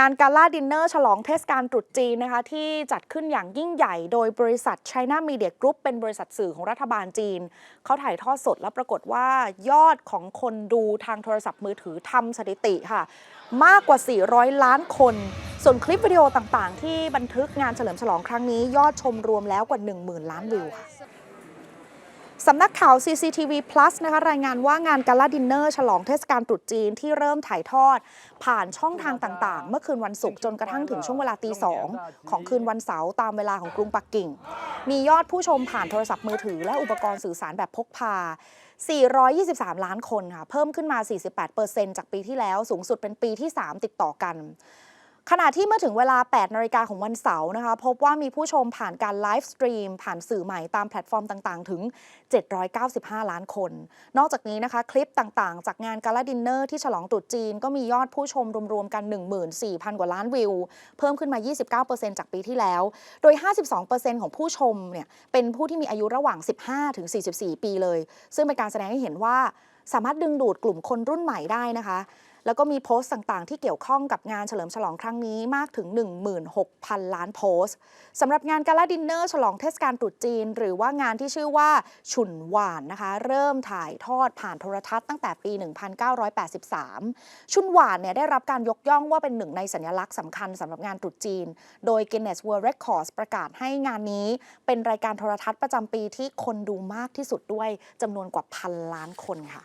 งานกาล่าดินเนอร์ฉลองเทศกาลตรุษจีนนะคะที่จัดขึ้นอย่างยิ่งใหญ่โดยบริษัท China Media Group เป็นบริษัทสื่อของรัฐบาลจีน เขาถ่ายทอดสดแล้วปรากฏว่ายอดของคนดูทางโทรศัพท์มือถือทำสถิติค่ะ มากกว่า 400 ล้านคน ส่วนคลิปวิดีโอต่างๆ ที่บันทึกงานเฉลิมฉลองครั้งนี้ยอดชมรวมแล้วกว่า 10,000 ล้านวิวค่ะ สำนักข่าว CCTV Plus นะคะรายงานว่างานกาลาดินเนอร์ฉลองเทศกาลตรุษจีนที่เริ่มถ่ายทอด ผ่านช่องทางต่างๆ เมื่อคืนวันศุกร์จนกระทั่งถึงช่วงเวลาตีสองของคืนวันเสาร์ตามเวลาของกรุงปักกิ่ง มียอดผู้ชมผ่านโทรศัพท์มือถือ และอุปกรณ์สื่อสารแบบพกพา 423 ล้านคนค่ะเพิ่มขึ้นมา 48%จากปีที่แล้วสูงสุดเป็นปีที่ 3 ติดต่อกัน ขณะที่เมื่อถึงเวลา 8 นาฬิกาของวันเสาร์นะคะ พบว่ามีผู้ชมผ่านการไลฟ์สตรีม ผ่านสื่อใหม่ตามแพลตฟอร์มต่างๆ ถึง 795 ล้านคน นอกจากนี้นะคะ คลิปต่างๆ จากงานกาลาดินเนอร์ที่ฉลองตรุษจีน ก็มียอดผู้ชมรวมๆ กัน 14,000 กว่าล้านวิว เพิ่มขึ้นมา 29%จากปีที่แล้ว โดย 52%ของผู้ชมเนี่ยเป็นผู้ที่มีอายุระหว่าง 15 ถึง 44 ปีเลย ซึ่งเป็นการแสดงให้เห็นว่าสามารถดึงดูดกลุ่มคนรุ่นใหม่ได้นะคะ แล้วก็มีโพสต์ต่างๆ ที่เกี่ยวข้องกับงานเฉลิมฉลองครั้งนี้มากถึง 16,000 ล้านโพสต์สำหรับงานกาลาดินเนอร์ฉลองเทศกาลตรุษจีน หรือว่างานที่ชื่อว่าฉุนหวานนะคะ เริ่มถ่ายทอดผ่านโทรทัศน์ตั้งแต่ปี 1983 ชุนหวานเนี่ยได้รับการยกย่องว่าเป็นหนึ่งในสัญลักษณ์สำคัญสำหรับงานตรุษจีน โดย Guinness World Records ประกาศให้งานนี้ เป็นรายการโทรทัศน์ประจำปีที่คนดูมากที่สุดด้วยจำนวนกว่าพันล้านคนค่ะ